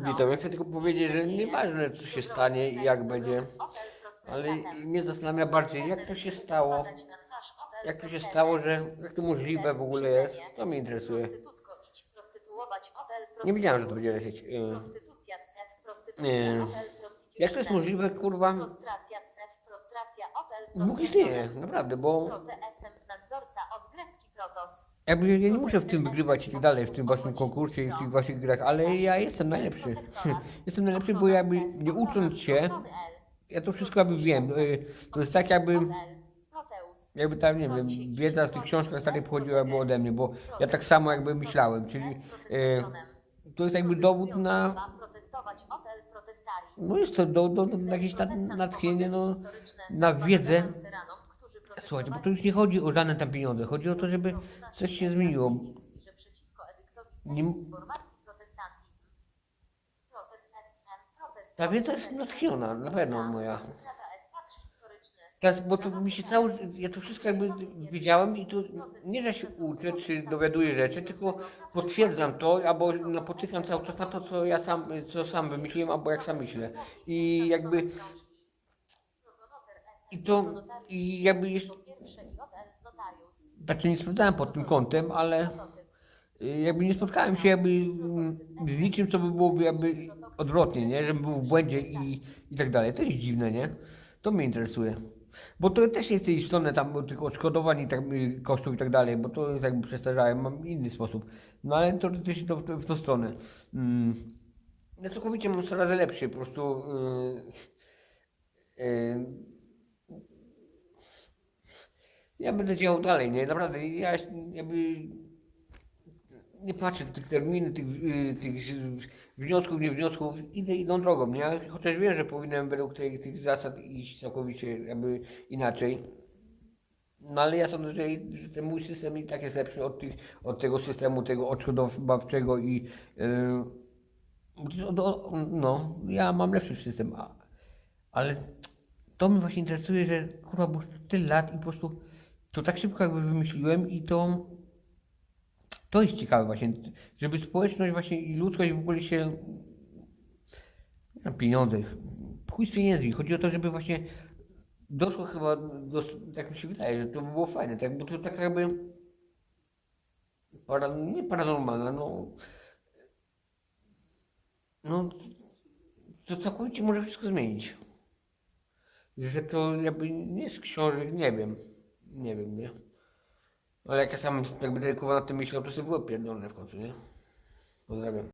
Witam, ja chcę tylko powiedzieć, że nieważne co się stanie i jak będzie, ale mnie zastanawia bardziej jak to się stało, jak to się stało, że jak to możliwe w ogóle jest, to mnie interesuje. Nie wiedziałem, że to będzie lecieć. Yy, hotel, Jak to jest możliwe, kurwa? Prostracja CEF, prostracja hotel, Bóg istnieje, naprawdę, bo jakby ja nie muszę w tym wygrywać i tak dalej, w tym właśnie konkursie i w tych właśnie grach, ale ja jestem najlepszy. Jestem najlepszy, bo jakby nie ucząc się, ja to wszystko jakby wiem. Yy, To jest tak jakby... Jakby tam, nie wiem, wiedza w tych książkach starej pochodziła ode mnie, bo ja tak samo jakby myślałem, czyli e, to jest jakby dowód na, no jest to do, do, do jakieś na, natchnienie, no, na wiedzę. Słuchajcie, bo to już nie chodzi o żadne tam pieniądze, chodzi o to, żeby coś się zmieniło. Nie, ta wiedza jest natchniona, na pewno moja. Teraz, bo to mi się cały, ja to wszystko jakby wiedziałem i to nie, że się uczę, czy dowiaduję rzeczy, tylko potwierdzam to, albo napotykam cały czas na to, co ja sam, co sam wymyśliłem, albo jak sam myślę. I jakby, i to, i jakby jest, znaczy nie sprawdzałem pod tym kątem, ale y, jakby nie spotkałem się jakby mm, z niczym, co by byłoby jakby odwrotnie, nie? Żebym był w błędzie i, i tak dalej. To jest dziwne, nie? To mnie interesuje. Bo to też nie w stronę tam tych odszkodowań i tak, y, kosztów i tak dalej, bo to jest jakby przestarzałem, mam inny sposób. No ale to też to, to, w tą stronę. Mm. Ja całkowicie mam coraz lepszy, po prostu yy, yy, ja będę działał dalej, nie? Naprawdę, ja jakby nie patrzę tych terminy, tych, y, tych wniosków, nie wniosków, idę idą drogą, nie? Chociaż wiem, że powinienem według tych, tych zasad iść całkowicie jakby inaczej. No ale ja sądzę, że, że ten mój system i tak jest lepszy od, tych, od tego systemu, tego odszkodowawczego i yy, od- od- no, ja mam lepszy system, a, ale to mnie właśnie interesuje, że kurwa, było tyle lat i po prostu to tak szybko jakby wymyśliłem i to to jest ciekawe właśnie, żeby społeczność właśnie i ludzkość w ogóle się na pieniądze, chuj z pieniędzmi, chodzi o to, żeby właśnie doszło chyba, do, tak mi się wydaje, że to by było fajne, tak, bo to tak jakby para, nie paranormalne, no no to całkowicie może wszystko zmienić. Że to jakby nie z książek, nie wiem. Nie wiem, nie? Ale jak ja sam jakby tylko nad tym myślał, to sobie było pierdolone w końcu, nie? Pozdrawiam.